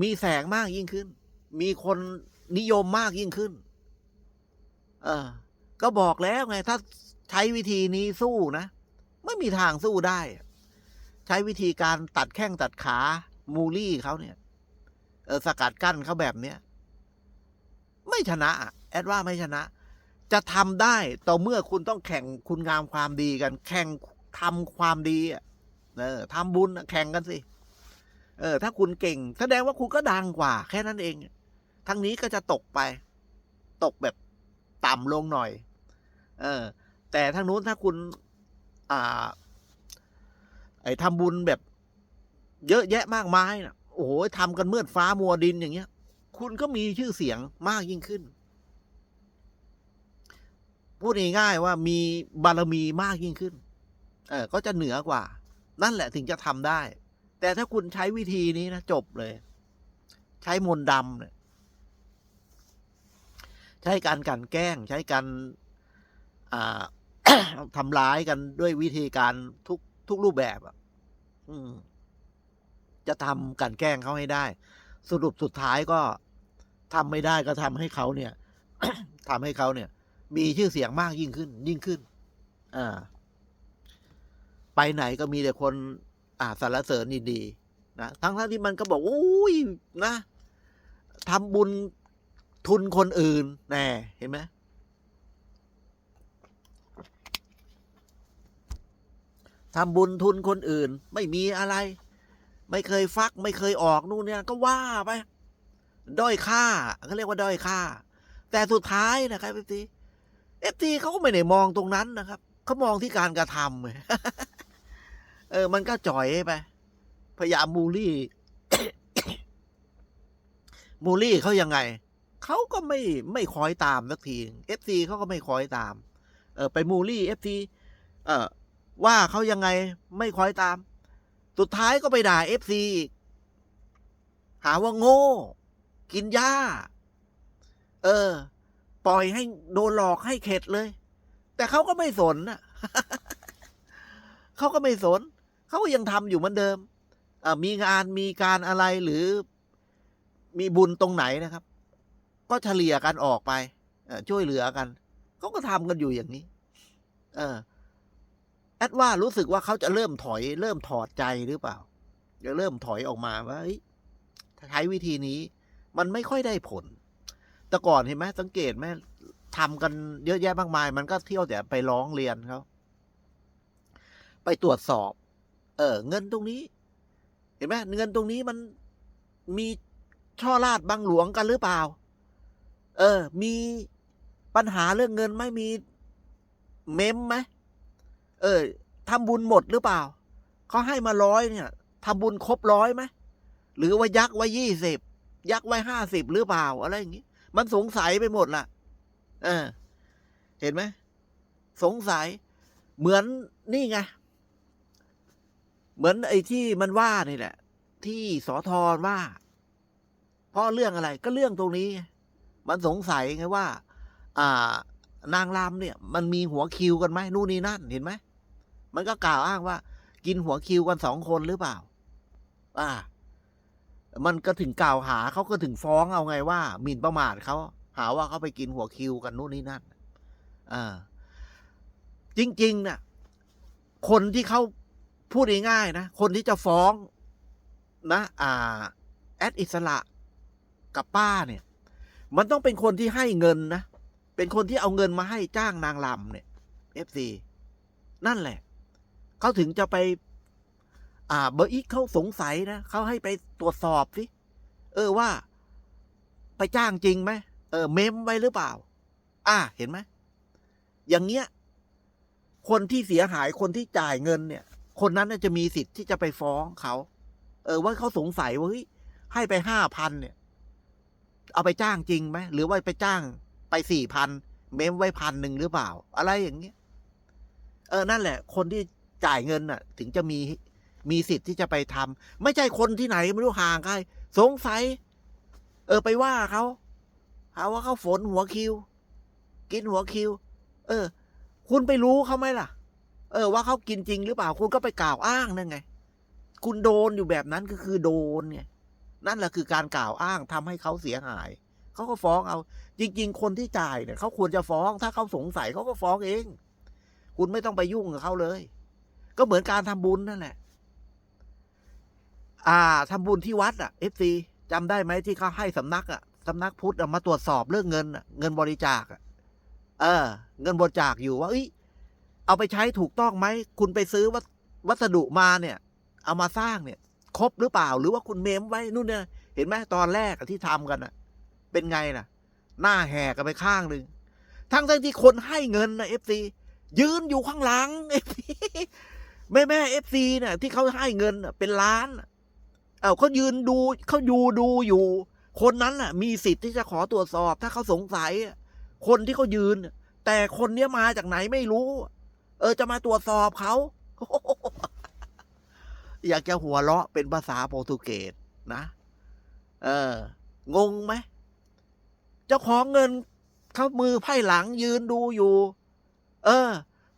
มีแสงมากยิ่งขึ้น มีคนนิยมมากยิ่งขึ้น เออ ก็บอกแล้วไง ถ้าใช้วิธีนี้สู้นะ ไม่มีทางสู้ได้ ใช้วิธีการตัดแข้งตัดขามูลี่เขาเนี่ย เออ สกัดกั้นเขาแบบเนี้ย ไม่ชนะ แอดว่าไม่ชนะ จะทำได้ต่อเมื่อคุณต้องแข่งคุณงามความดีกัน แข่งทำความดีอะเออทำบุญแข่งกันสิ เออ ถ้าคุณเก่ง แสดงว่าคุณก็ดังกว่า แค่นั้นเอง ทั้งนี้ก็จะตกไป ตกแบบต่ำลงหน่อย เออ แต่ทางนู้นถ้าคุณ อ่า ไอ้ทำบุญแบบ เยอะแยะมากมายนะโอ้โหทำกันเมื่อฟ้ามัวดินอย่างเงี้ย คุณก็มีชื่อเสียงมากยิ่งขึ้น พูดง่ายๆว่ามีบารมีมากยิ่งขึ้น เออ ก็จะเหนือกว่า นั่นแหละถึงจะทำได้ แต่ถ้าคุณใช้วิธีนี้นะจบเลย ใช้มนต์ดำเนี่ยใช้การกันแกล้ง ใช้การาทำร้ายกันด้วยวิธีการทุกทุกรูปแบบอะจะทำกันแกล้งเขาให้ได้ สรุปสุดท้ายก็ทำไม่ได้ก็ทำให้เขาเนี่ยทำให้เขาเนี่ย มีชื่อเสียงมากยิ่งขึ้น ยิ่งขึ้น อ่า ไปไหนก็มีแต่คน อ่าสรรเสริญดีนะทั้งทั้งที่มันก็บอกอุ้ยนะทำบุญทุนคนอื่นแน่เห็นไหมทำบุญทุนคนอื่น ไม่มีอะไร ไม่เคยฟัก ไม่เคยออกนู่นเนี่ย ก็ว่าไปด้อยค่าเขาเรียกว่าด้อยค่า แต่สุดท้ายนะครับเอฟซีเอฟซีเขาก็ไม่ได้มองตรงนั้นนะครับเขามองที่การกระทำ เออ มันก็จ่อยไป พยายามมูลี่มูลี่เขายังไง เขาก็ไม่ไม่คอยตามสักทีเอฟซีเขาก็ไม่คอยตาม เออ ไปมูลี่เอฟซีเออว่าเขายังไงไม่คอยตาม สุดท้ายก็ไปด่าเอฟซีหาว่าโง่ กินหญ้าเออ ปล่อยให้โดนหลอกให้เข็ดเลย แต่เขาก็ไม่สนน่ะเขาก็ไม่สน เขาก็ยังทำอยู่เหมือนเดิมมีงานมีการอะไรหรือมีบุญตรงไหนนะครับ ก็เฉลี่ยกันออกไปช่วยเหลือกันเขาก็ทำกันอยู่อย่างนี้ เออแอดว่ารู้สึกว่าเขาจะเริ่มถอย เริ่มถอดใจหรือเปล่า จะเริ่มถอยออกมาว่าเฮ้ยถ้าใช้วิธีนี้ มันไม่ค่อยได้ผล แต่ก่อนเห็นไหมสังเกตไหมทำกันเยอะแยะมากมาย มันก็เที่ยวแต่ไปร้องเรียนเขาไปตรวจสอบ เออ เงินตรงนี้ เห็นไหมเงินตรงนี้มันมีช่อราดบังหลวงกันหรือเปล่า เออ มีปัญหาเรื่องเงินไหม่มีเมมไหมเออทำบุญหมดหรือเปล่าเขาให้มาร้อยเนี่ยทำบุญครบร้อยไหมหรือว่ายักไว้ยี่สิบยักไว้ห้าสิบหรือเปล่า อะไรอย่างงี้ มันสงสัยไปหมดล่ะ เออ เห็นไหมสงสัยเหมือนนี่ไง เหมือนไอ้ที่มันว่านี่แหละ ที่สอทอว่า เพราะเรื่องอะไรก็เรื่องตรงนี้ มันสงสัยไงว่า อ่านางรำเนี่ย มันมีหัวคิวกันไหมนู่นนี่นั่นเห็นไหมมันก็กล่าวอ้างว่า กินหัวคิวกันสองคนหรือเปล่า อ่า มันก็ถึงกล่าวหาเขาก็ถึงฟ้องเอาไงว่าหมิ่นประมาทเขาหาว่าเขาไปกินหัวคิวกันนู่นนี่นั่นอ่าจริงๆนะ่ะ คนที่เขา พูดง่ายๆนะ คนที่จะฟ้องนะอ่าแอดอิสระกับป้าเนี่ย มันต้องเป็นคนที่ให้เงินนะ เป็นคนที่เอาเงินมาให้จ้างนางลำเนี่ยเอฟซีนั่นแหละ เขาถึงจะไป อ่า เบอร์อีกเขาสงสัยนะ เขาให้ไปตรวจสอบสิ เออว่า ไปจ้างจริงไหม เออ เมมไว้หรือเปล่า อ่า เห็นไหม อย่างเงี้ย คนที่เสียหายคนที่จ่ายเงินเนี่ย คนนั้นน่ะจะมีสิทธิ์ที่จะไปฟ้องเขา เออ ว่าเขาสงสัยว่าเฮ้ยให้ไปห้าพันเนี่ย เอาไปจ้างจริงไหมหรือว่าไปจ้างไปสี่พันเมมไว้พันหนึ่งหรือเปล่า อะไรอย่างเงี้ย เออนั่นแหละ คนที่จ่ายเงินน่ะ ถึงจะมีมีสิทธิ์ที่จะไปทำไม่ใช่คนที่ไหนไม่รู้ห่างใครสงสัย เออไปว่าเขาหาว่าเขาฝนหัวคิว กินหัวคิว เออ คุณไปรู้เขาไหมล่ะ เออว่าเขากินจริงหรือเปล่าคุณก็ไปกล่าวอ้างนั่นไง คุณโดนอยู่แบบนั้นก็คือโดนไงนั่นแหละคือการกล่าวอ้างทำให้เขาเสียหายเขาก็ฟ้องเอา จริง ๆ คนที่จ่ายเนี่ยเขาควรจะฟ้องถ้าเขาสงสัยเขาก็ฟ้องเอง คุณไม่ต้องไปยุ่งกับเขาเลย ก็เหมือนการทำบุญนั่นแหละ อ่าทำบุญที่วัดอะเอฟซีจำได้ไหมที่เขาให้สำนักอะสำนักพุทธอะมาตรวจสอบเรื่องเงินเงินบริจาคอะเออ เงินบริจาคอยู่ว่าเอ้ย เอาไปใช้ถูกต้องไหม คุณไปซื้อวัสวัสดุมาเนี่ย เอามาสร้างเนี่ย ครบหรือเปล่า หรือว่าคุณเมมไว้นู่นเนี่ย เห็นไหมตอนแรกที่ทำกันอะเป็นไงล่ะ หน้าแหกกันไปข้างหนึ่งทั้งทั้งที่คนให้เงินนะเอฟซียืนอยู่ข้างหลังเอฟซีแม่แม่เอฟซีเนี่ยที่เขาให้เงินเป็นล้าน เอาเขายืนดูเขาอยู่ดูอยู่ คนนั้นน่ะ มีสิทธิ์ที่จะขอตรวจสอบ ถ้าเขาสงสัย คนที่เขายืน แต่คนเนี้ยมาจากไหนไม่รู้ เออจะมาตรวจสอบเขา อยากจะหัวเราะเป็นภาษาโปรตุเกสนะ เออ งงไหม เจ้าของเงินเขามือไพ่หลังยืนดูอยู่ เออ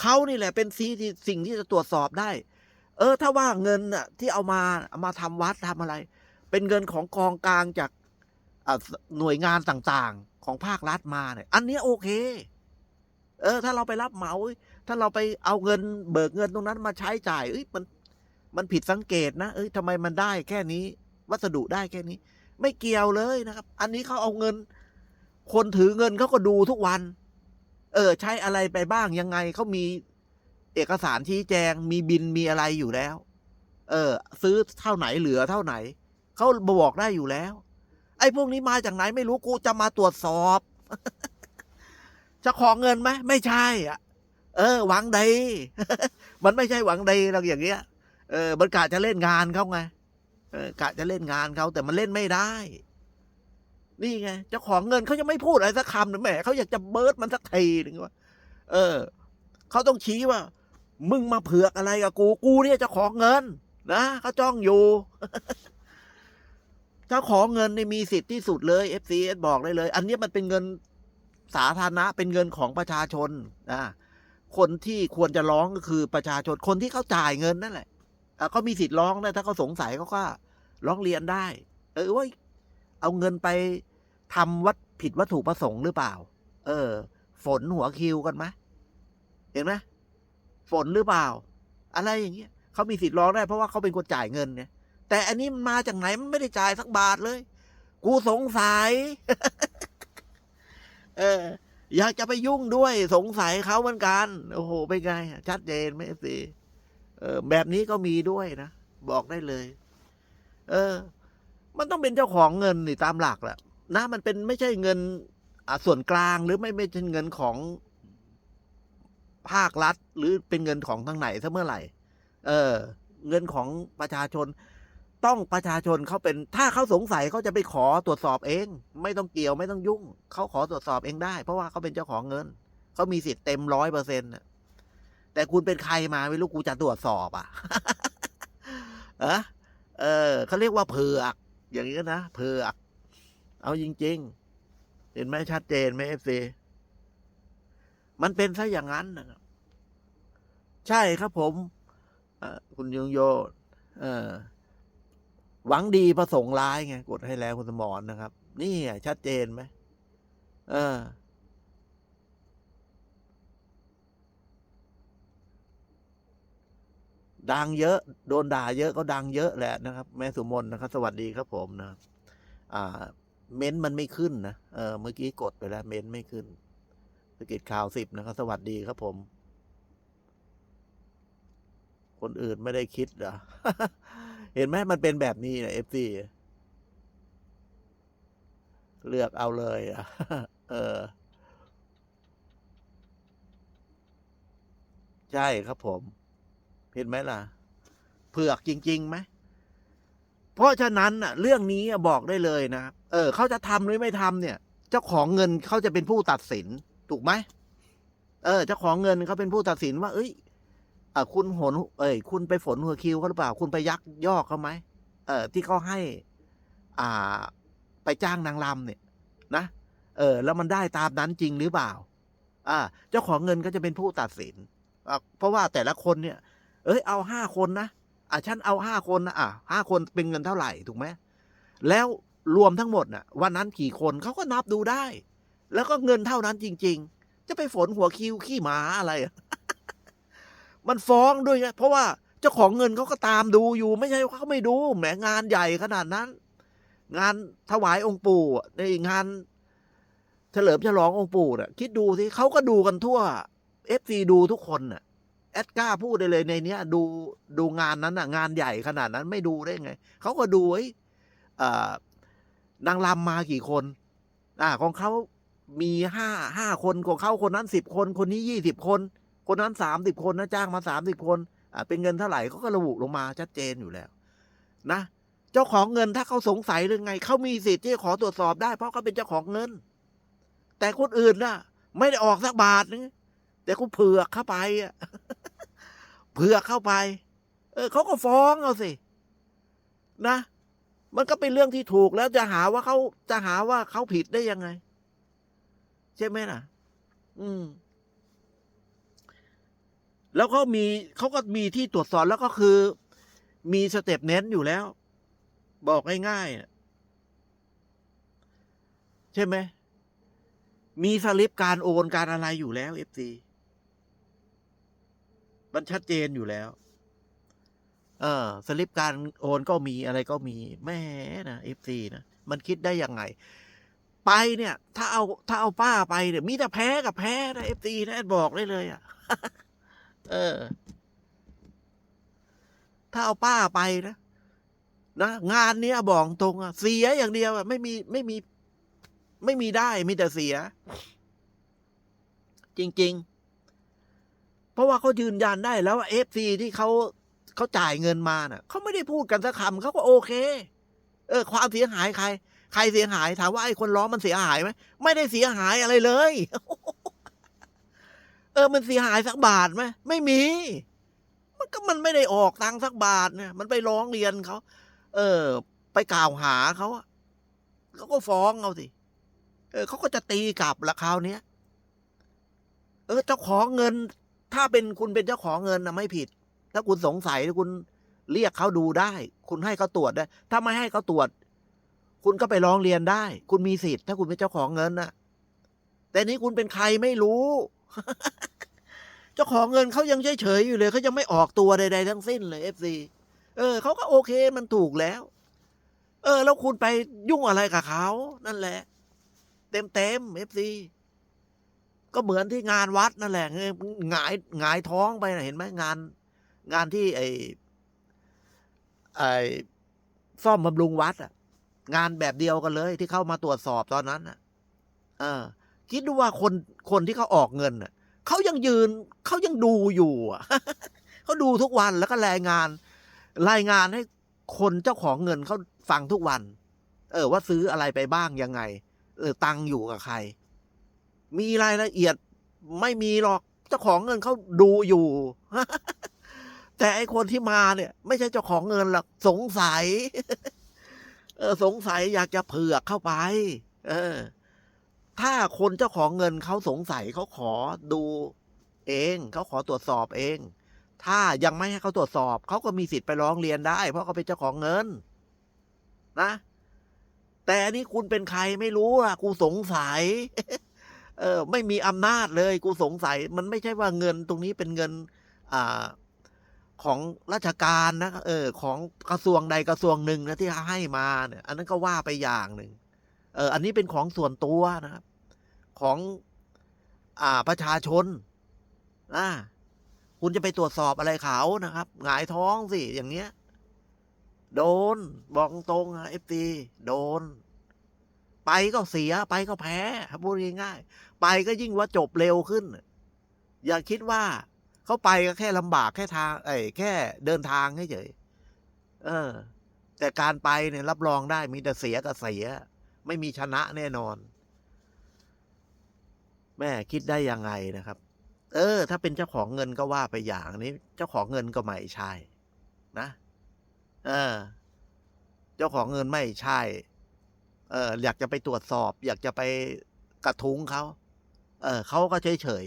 เขานี่แหละเป็นสีที่สิ่งที่จะตรวจสอบได้ เออ ถ้าว่าเงินน่ะ ที่เอามาเอามาทำวัดทำอะไร เป็นเงินของกองกลางจากหน่วยงานต่างๆ ของภาครัฐมาเนี่ย อันนี้โอเค เออ ถ้าเราไปรับเหมา ถ้าเราไปเอาเงินเบิกเงินตรงนั้นมาใช้จ่าย เอ้ยมันมันผิดสังเกตนะ เอ้ยทำไมมันได้แค่นี้ วัสดุได้แค่นี้ ไม่เกี่ยวเลยนะครับ อันนี้เขาเอาเงิน คนถือเงินเขาก็ดูทุกวัน เออ ใช้อะไรไปบ้างยังไงเขามีเอกสารชี้แจง มีบินมีอะไรอยู่แล้ว เออ ซื้อเท่าไหนเหลือเท่าไหนเขาบอกได้อยู่แล้ว ไอ้พวกนี้มาจากไหนไม่รู้กูจะมาตรวจสอบ จะขอเงินไหมไม่ใช่อะ เออ หวังใดมันไม่ใช่หวังใดหรอกอย่างเงี้ย เออมันกะจะเล่นงานเขาไงเออกะจะเล่นงานเขาแต่มันเล่นไม่ได้ นี่ไงเจ้าของเงินเขายังไม่พูดอะไรสักคำหนึ่งแหมเขาอยากจะเบิร์ดมันสักทีหนึ่งว่าเออเขาต้องชี้ว่า มึงมาเผือกอะไรกับกูกูเนี่ยเจ้าของเงินนะเขาจ้องอยู่เจ้าของเงินนี่มีสิทธิ์ที่สุดเลย FCS บอกได้เลย อันนี้มันเป็นเงินสาธารณะเป็นเงินของประชาชนนะ คนที่ควรจะร้องก็คือประชาชนคนที่เขาจ่ายเงินนั่นแหละเขามีสิทธิ์ร้องนะถ้าเขาสงสัยเขาก็ร้องเรียนได้ เออว่าเอาเงินไปทำวัดผิดวัตถุประสงค์หรือเปล่า เออ ฝนหัวคิวกันไหมเห็นไหมฝนหรือเปล่า อะไรอย่างเงี้ยเขามีสิทธิ์ร้องได้เพราะว่าเขาเป็นคนจ่ายเงินเนี่ยแต่อันนี้มันมาจากไหนมันไม่ได้จ่ายสักบาทเลย กูสงสัย เออ อยากจะไปยุ่งด้วยสงสัยเขาเหมือนกัน โอ้โห เป็นไง ชัดเจนไหมสิเออ แบบนี้ก็มีด้วยนะ บอกได้เลย เออ มันต้องเป็นเจ้าของเงินนี่ตามหลักแหละนะมันเป็นไม่ใช่เงินส่วนกลางหรือไม่ไม่ใช่เงินของภาครัฐ หรือเป็นเงินของทางไหนซะเมื่อไหร่ เออ เงินของประชาชน ต้องประชาชนเขาเป็นถ้าเขาสงสัยเขาจะไปขอตรวจสอบเอง ไม่ต้องเกี่ยวไม่ต้องยุ่งเขาขอตรวจสอบเองได้ เพราะว่าเขาเป็นเจ้าของเงินเขามีสิทธิ์เต็มร้อยเปอร์เซ็นต์แต่คุณเป็นใครมาไม่รู้กูจะตรวจสอบอะเออเขาเรียกว่าเผือก อย่างนี้นะเผือก เอาจริง ๆ เห็นไหมชัดเจนไหมเอฟซีมันเป็นซะอย่างนั้นนะครับใช่ครับผมคุณยงโยเออ หวังดีประสงค์ร้ายไงกดให้แล้วคุณสมรนะครับ นี่ไงชัดเจนไหมเออดังเยอะ โดนด่าเยอะก็ดังเยอะแหละนะครับ แม่สุมนนะครับ สวัสดีครับผมนะอ่า เม้นมันไม่ขึ้นนะเออเมื่อกี้กดไปแล้ว เม้นไม่ขึ้นสกิจข่าวสิบนะครับ สวัสดีครับผม คนอื่นไม่ได้คิดเหรอ เห็นไหมมันเป็นแบบนี้นะเอฟซีเลือกเอาเลยอะ เออ ใช่ครับผม เห็นไหมล่ะ เผือกจริงๆไหมเพราะฉะนั้นน่ะ เรื่องนี้บอกได้เลยนะ เออ เขาจะทำหรือไม่ทำเนี่ย เจ้าของเงินเขาจะเป็นผู้ตัดสิน ถูกไหม เออ เจ้าของเงินเขาเป็นผู้ตัดสินว่า เอ้ย คุณหนเอ้ย คุณไปฝนหัวคิวเขาหรือเปล่า คุณไปยักยอกเขาไหมเออที่เขาให้ อ่า ไปจ้างนางรำเนี่ยนะเออ แล้วมันได้ตามนั้นจริงหรือเปล่า อ่า เจ้าของเงินก็จะเป็นผู้ตัดสินเพราะว่าแต่ละคนเนี่ย เอ้ย เอาห้าคนนะอะฉันเอาห้าคนนะอะห้าคนเป็นเงินเท่าไหร่ถูกไหมแล้วรวมทั้งหมดน่ะ วันนั้นกี่คนเขาก็นับดูได้ แล้วก็เงินเท่านั้นจริง ๆ จะไปฝนหัวคิวขี้หมาอะไรอะ มันฟ้องด้วยนะเพราะว่าเจ้าของเงินเขาก็ตามดูอยู่ ไม่ใช่เขาไม่ดูแหมงานใหญ่ขนาดนั้น งานถวายองค์ปู่ในงาน เฉลิมฉลององค์ปู่น่ะ คิดดูสิเขาก็ดูกันทั่วเอฟซีดูทุกคนน่ะแอดก้าพูดได้เลยในเนี้ย ดูดูงานนั้นน่ะ งานใหญ่ขนาดนั้นไม่ดูได้ไงเขาก็ดูไอ้นางรำมากี่คน อ่า ของเขามีห้าห้าคนของเขาคนนั้นสิบคน คนนี้ยี่สิบคน คนนั้นสามสิบคนนะจ้างมาสามสิบคนอ่าเป็นเงินเท่าไหร่เขาก็ระบุลงมาชัดเจนอยู่แล้ว นะ เจ้าของเงินถ้าเขาสงสัยหรือไงเขามีสิทธิ์ที่จะขอตรวจสอบได้ เพราะเขาเป็นเจ้าของเงิน แต่คนอื่นน่ะ ไม่ได้ออกสักบาทนึงแต่กูเผือกเข้าไปอะเผือกเข้าไป เออเขาก็ฟ้องเอาสินะ มันก็เป็นเรื่องที่ถูกแล้วจะหาว่าเขาจะหาว่าเขาผิดได้ยังไง ใช่ไหมล่ะ อืม แล้วก็มีเขาก็มีที่ตรวจสอบแล้วก็คือ มีสเต็ปเน้นอยู่แล้ว บอกง่ายๆน่ะใช่ไหมมีสลิปการโอนการอะไรอยู่แล้วเอฟซีมันชัดเจนอยู่แล้ว เออ สลิปการโอนก็มีอะไรก็มีแม่นะเอฟซีนะมันคิดได้ยังไง ไปเนี่ย ถ้าเอาถ้าเอาป้าไปเนี่ย มีแต่แพ้กับแพ้นะเอฟซีนะบอกได้เลยอะ่ะ เออ ถ้าเอาป้าไปนะนะงานเนี้ยบอกตรงอะเสียอย่างเดียวอะไม่มีไม่มี ไม่มีได้มีแต่เสีย จริง ๆ เพราะว่าเขายืนยันได้แล้วว่าเอฟซีที่เขาเขาจ่ายเงินมาน่ะเขาไม่ได้พูดกันสักคำเขาก็โอเค เออ ความเสียหายใคร ใครเสียหายถามว่าไอ้คนร้องมันเสียหายไหมไม่ได้เสียหายอะไรเลย เออมันเสียหายสักบาทไหมไม่มี มันก็มันไม่ได้ออกตังค์สักบาทเนี่ย มันไปร้องเรียนเขาเออ ไปกล่าวหาเขาเขาก็ฟ้องเอาสิเออเขาก็จะตีกลับละคราวเนี้ยเออเจ้าของเงิน ถ้าเป็นคุณเป็นเจ้าของเงินนะไม่ผิด ถ้าคุณสงสัยคุณเรียกเขาดูได้ คุณให้เขาตรวจได้ ถ้าไม่ให้เขาตรวจ คุณก็ไปร้องเรียนได้ คุณมีสิทธิ์ ถ้าคุณเป็นเจ้าของเงินนะแต่นี้คุณเป็นใครไม่รู้ เจ้าของเงินเขายังเฉยๆอยู่เลยเขายังไม่ออกตัวใดๆทั้งสิ้นเลยเอฟซีเออเขาก็โอเคมันถูกแล้ว เออ แล้วคุณไปยุ่งอะไรกับเขา นั่นแหละ เต็มเต็มเอฟซีก็เหมือนที่งานวัดนั่นแหละเงยหงายหงายท้องไปนะเห็นไหมงาน งานที่ไอไอซ่อมบำรุงวัดอะงานแบบเดียวกันเลยที่เข้ามาตรวจสอบตอนนั้นอะเออ คิดดูว่าคนคนที่เขาออกเงินอะเขายังยืนเขายังดูอยู่เขาดูทุกวันแล้วก็รายงาน รายงานให้คนเจ้าของเงินเขาฟังทุกวัน เออ ว่าซื้ออะไรไปบ้างยังไง เออ ตังอยู่กับใคร มีรายละเอียดไม่มีหรอกเจ้าของเงินเขาดูอยู่ แต่ไอคนที่มาเนี่ย ไม่ใช่เจ้าของเงินหรอกสงสัย เออ สงสัยอยากจะเผือกเข้าไป เออ ถ้าคนเจ้าของเงินเขาสงสัยเขาขอดูเองเขาขอตรวจสอบเอง ถ้ายังไม่ให้เขาตรวจสอบ เขาก็มีสิทธิ์ไปร้องเรียนได้ เพราะเขาเป็นเจ้าของเงิน นะ แต่นนี้คุณเป็นใครไม่รู้อะ กูสงสัย เออ ไม่มีอำนาจเลย กูสงสัย มันไม่ใช่ว่าเงินตรงนี้เป็นเงิน อ่าของราชการนะเออ ของกระทรวงใดกระทรวงหนึ่งนะที่ให้มาเนี่ย อันนั้นก็ว่าไปอย่างหนึ่งเออ อันนี้เป็นของส่วนตัวนะครับ ของอ่าประชาชนอ่าคุณจะไปตรวจสอบอะไรเขานะครับ หงายท้องสิอย่างเงี้ย โดน บอกตรงเอฟซีโดน ไปก็เสียไปก็แพ้ครับพูดง่ายๆไปก็ยิ่งว่าจบเร็วขึ้น อย่าคิดว่าเขาไปก็แค่ลำบากแค่ทางเอ้แค่เดินทางเฉยเออ แต่การไปเนี่ยรับรองได้มีแต่เสียกับเสีย ไม่มีชนะแน่นอน แม่คิดได้ยังไงนะครับ เออ ถ้าเป็นเจ้าของเงินก็ว่าไปอย่างนี้ เจ้าของเงินก็ไม่ใช่ นะ เออ เจ้าของเงินไม่ใช่ เออ อยากจะไปตรวจสอบ อยากจะไปกระทุ้งเขา เออเขาก็เฉยเฉย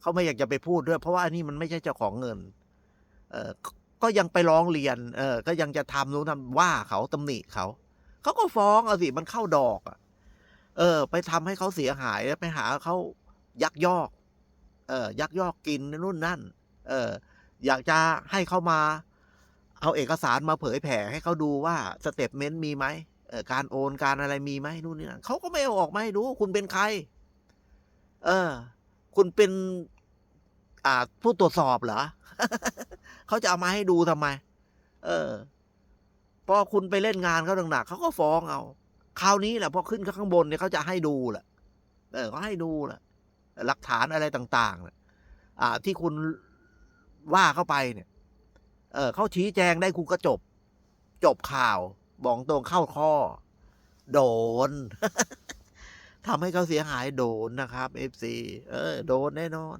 เขาไม่อยากจะไปพูดด้วย เพราะว่าอันนี้มันไม่ใช่เจ้าของเงิน เออก็ยังไปร้องเรียน เออ ก็ยังจะทำรู้ทำว่าเขาตำหนิเขา เขาก็ฟ้องเอาสิ มันเข้าดอกอะ เออ ไปทำให้เขาเสียหายแล้วไปหาเขายักยอก เออ ยักยอกกินนู่นนั่น เออ อยากจะให้เขามา เอาเอกสารมาเผยแผ่ให้เขาดูว่าสเต t เมนต์มีไหมเออการโอนการอะไรมีไหมนู่นนี่นั่นเขาก็ไม่เอาออกมาให้ดู คุณเป็นใคร เออ คุณเป็น อ่า ผู้ตรวจสอบเหรอเขาจะเอามาให้ดูทำไม เออพอคุณไปเล่นงานเขาหนักๆเขาก็ฟ้องเอา คราวนี้แหละพอขึ้นข้างบนเนี่ยเขาจะให้ดูแหละเออเขาให้ดูแหละหลักฐานอะไรต่างๆน่ะอ่า ที่คุณว่าเข้าไปเนี่ย เออเขาชี้แจงได้คุณก็จบ จบข่าวบอกตรงเข้าข้อ โดนทำให้เขาเสียหายโดนนะครับเอฟซีเออ โดนแน่นอน